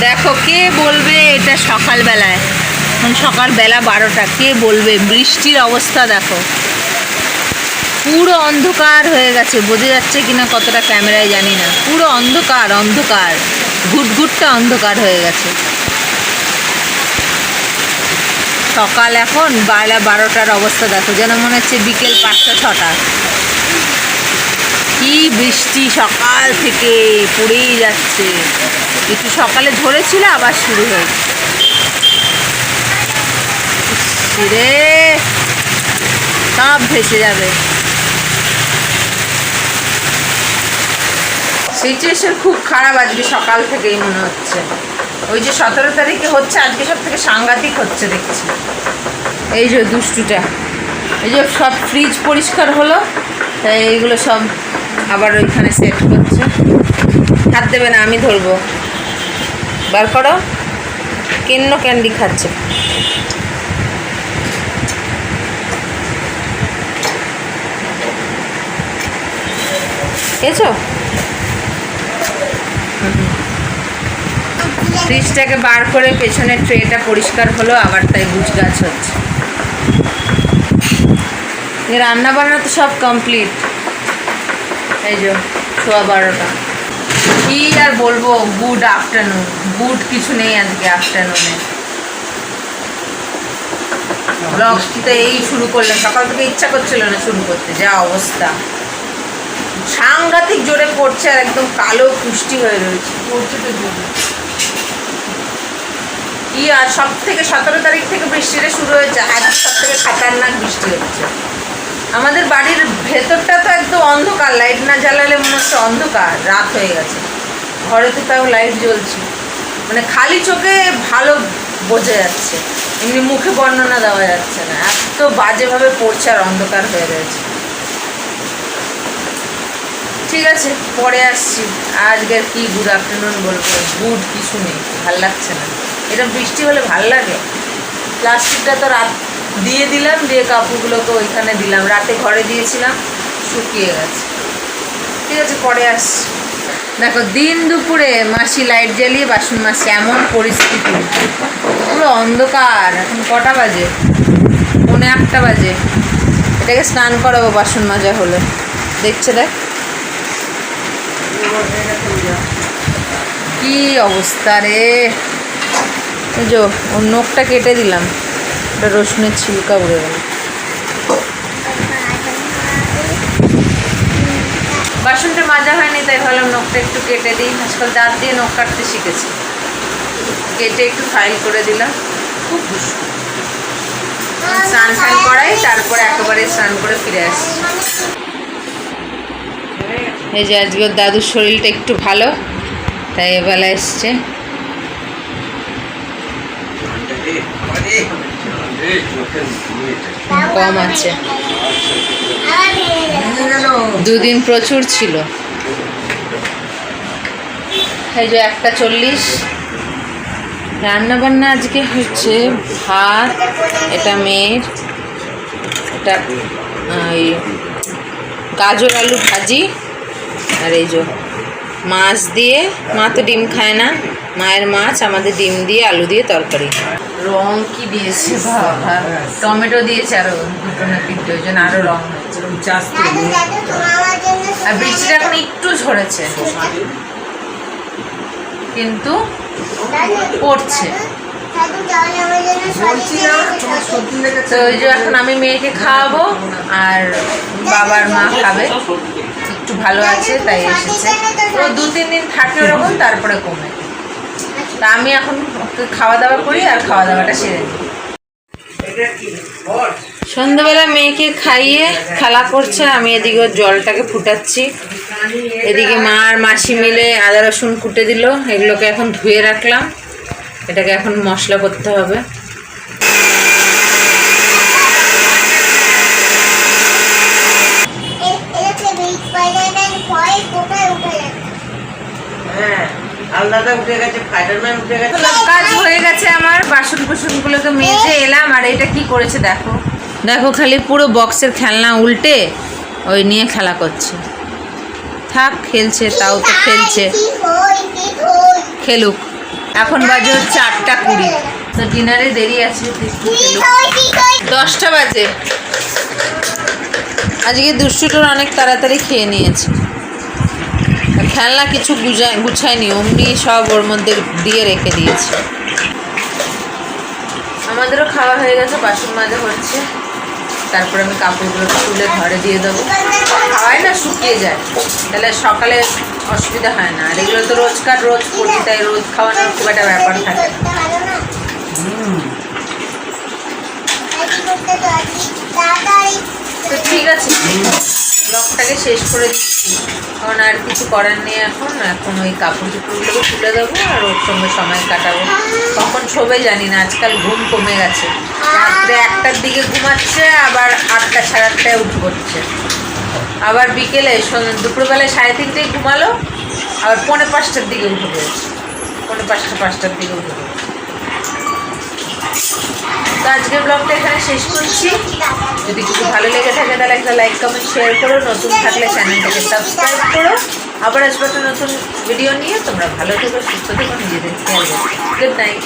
দেখো, কে বলবে এটা সকালবেলায়? এখন সকালবেলা বারোটা, কে বলবে? বৃষ্টির অবস্থা দেখো। পুরো অন্ধকার হয়ে গেছে, বোঝা যাচ্ছে কিনা কতটা ক্যামেরায় জানি না। পুরো অন্ধকার অন্ধকার, ঘুটঘুটটা অন্ধকার হয়ে গেছে। সকাল এখন, বেলা বারোটার অবস্থা দেখো, যেন মনে হচ্ছে বিকেল পাঁচটা, ছটা। কি বৃষ্টি সকাল থেকে পড়েই যাচ্ছে। একটু সকালে ঝরেছিল আবার শুরু হয়েছে। রে, সব ভেসে যাবে। সিচুয়েশন খুব খারাপ আজকে সকাল থেকেই মনে হচ্ছে। ওই যে সতেরো তারিখে হচ্ছে, আজকে সব থেকে সাংঘাতিক হচ্ছে দেখছি। এই যে দুষ্টুটা। এই যে সব ফ্রিজ পরিষ্কার হলো, তাই এইগুলো সব আবার ওইখানে সেট করছে। হাত দেবে না, আমি ধরবো। বার করো। কেন্ন ক্যান্ডি খাচ্ছে। খেয়েছো? ফ্রিজটাকে বার করে পেছনের ট্রেটা পরিষ্কার হলো, আবার তাই গুছগাছ হচ্ছে। রান্না বান্না তো সব কমপ্লিট এই যে, সোয়া বারোটা। কি আর বলব গুড আফটারনুন গুড কিছু নেই আজকে আফটারনুনে ব্লগটা এই শুরু করলাম। সকাল থেকে ইচ্ছা করছিল না শুরু করতে, যা অবস্থা। সাংঘাতিক জোরে পড়ছে আর একদম কালো পুষ্টি হয়ে রয়েছে। পড়ছে তো জোরে। কি আর সব থেকে সতেরো তারিখ থেকে বৃষ্টিটা শুরু হয়েছে। আজ সব থেকে খাতারনাক বৃষ্টি হচ্ছে। আমাদের বাড়ির ভেতরটা তো একদম অন্ধকার লাইট না জ্বালালে মনে হচ্ছে অন্ধকার, রাত হয়ে গেছে। ঘরে তো তাও লাইট জ্বলছে। মানে খালি চোখে ভালো বোঝা যাচ্ছে। এমনি মুখে বর্ণনা দেওয়া যাচ্ছে না। এত বাজেভাবে পড়ছে আর অন্ধকার হয়ে রয়েছে। ঠিক আছে, পরে আসছি। আজকের কি গুড আফটারনুন বলব? গুড কিছু নেই, ভালো লাগছে না। এটা বৃষ্টি হলে ভালো লাগে। প্লাস্টিকটা তো রাত দিয়ে দিলাম, দিয়ে কাপড়গুলোকে ওইখানে দিলাম। রাতে ঘরে দিয়েছিলাম, শুকিয়ে গেছে। ঠিক আছে, পরে আসছি। দেখো, দিন দুপুরে মাসি লাইট জ্বালিয়ে বাসন মাসি এমন পরিস্থিতি। পুরো অন্ধকার। এখন কটা বাজে? পৌনে আটটা বাজে। এটাকে স্নান করাবো বাসন মাজা হলে। দেখছে, দেখ। কি অবস্থা রে। যো, ওর নখটা কেটে দিলাম। ওটা রসুনের ছিলকা উড়ে গেল। বাসনটা মাজা হয়নি, তাই ভাবলাম নখটা একটু কেটে দিই। আজকাল দাঁত দিয়ে নখ কাটতে শিখেছি। কেটে একটু ফাইল করে দিলাম। খুব দুষ্টু। স্নান ফান করাই, তারপরে একেবারে স্নান করে ফিরে আসছি। এই যে আজকে দাদুর শরীরটা একটু ভালো, তাই এবেলা এসছে। কম আছে। দুদিন প্রচুর ছিল। এই যে একটা চল্লিশ। রান্না বান্না আজকে হচ্ছে ভাত, এটা মেয়ের, এটা ওই গাজর আলু ভাজি, আর এই যে মাছ দিয়ে, মা তো ডিম খায় না। মায়ের মাছ আমাদের ডিম দিয়ে আলু দিয়ে তরকারি। রং কি দিয়েছে বাবা? টমেটো দিয়েছে আরও দুটো না তিনটে ওই জন্য আরও রং হয়েছে আর বৃষ্টিটা এখন একটু ঝরেছে। কিন্তু পড়ছে। তো ওই যে এখন আমি মেয়েকে খাওয়াবো আর বাবার মা খাবে। একটু ভালো আছে তাই এসেছে। ও দু তিন দিন থাকে ওরকম তারপরে কমে। তা আমি এখন খাওয়া দাওয়া করি আর খাওয়া দাওয়াটা সেরে দিই সন্ধ্যাবেলা মেয়েকে খাইয়ে খেলা করছে, আমি এদিকে জলটাকে ফুটাচ্ছি। এদিকে মা আর মাসি মিলে আদা রসুন কুটে দিল, এগুলোকে এখন ধুয়ে রাখলাম। এটাকে এখন মশলা করতে হবে। আলাদা উঠে গেছে ফাইটারম্যান উঠে গেছে। কাজ হয়ে গেছে আমার বাসন কুসনগুলো তো মেজে এলাম। আর এটা কি করেছে দেখো। দেখো খালি পুরো বক্সের খেলনা উল্টে ওই নিয়ে খেলা করছে। থাক খেলছে তাও তো খেলছে। খেলুক। এখন বাজে আটটা কুড়ি। তো ডিনারে দেরি আছে দশটা বাজে। আজকে দুষ্টুটোর অনেক তাড়াতাড়ি খেয়ে নিয়েছে। খেলনা কিছু গুজায় গুছায়নি অমনি সব ওর মধ্যে দিয়ে রেখে দিয়েছে। আমাদেরও খাওয়া হয়ে গেছে বাসন মাজা হচ্ছে। তারপর আমি কাপড়গুলো তুলে ঘরে দিয়ে দেবো। খাওয়াই না শুকিয়ে যায়। তাহলে সকালে অসুবিধা হয় না। আর এগুলো তো রোজকার রোজ করি তাই রোজ খাওয়ানোর খুব একটা ব্যাপার থাকে তো ঠিক আছে। ব্লগটাকে শেষ করে দিচ্ছি। কারণ আর কিছু করার নেই এখন। এখন ওই কাপড় চুপড়গুলোকে তুলে দেবো আর ওর সঙ্গে সময় কাটাবো। কখন শোবে জানি না, আজকাল ঘুম কমে গেছে। রাত্রে একটার দিকে ঘুমাচ্ছে, আবার আটটা সাড়ে আটটায় উঠে পড়ছে। আবার বিকেলে দুপুরবেলায় সাড়ে তিনটেয় ঘুমালো, আবার পৌনে পাঁচটার দিকে উঠে পড়েছে। পৌনে পাঁচটা, পাঁচটার দিকে উঠে পড়েছে। তো আজকের ব্লগটা এখানে শেষ করছি। যদি কিছু ভালো লেগে থাকে তাহলে একটা লাইক, কমেন্ট শেয়ার করো, নতুন থাকলে চ্যানেলটাকে সাবস্ক্রাইব করো। আবার আসবে নতুন ভিডিও নিয়ে। তোমরা ভালো থেকো, সুস্থ থেকো, নিজেদের খেয়াল রাখো। Good night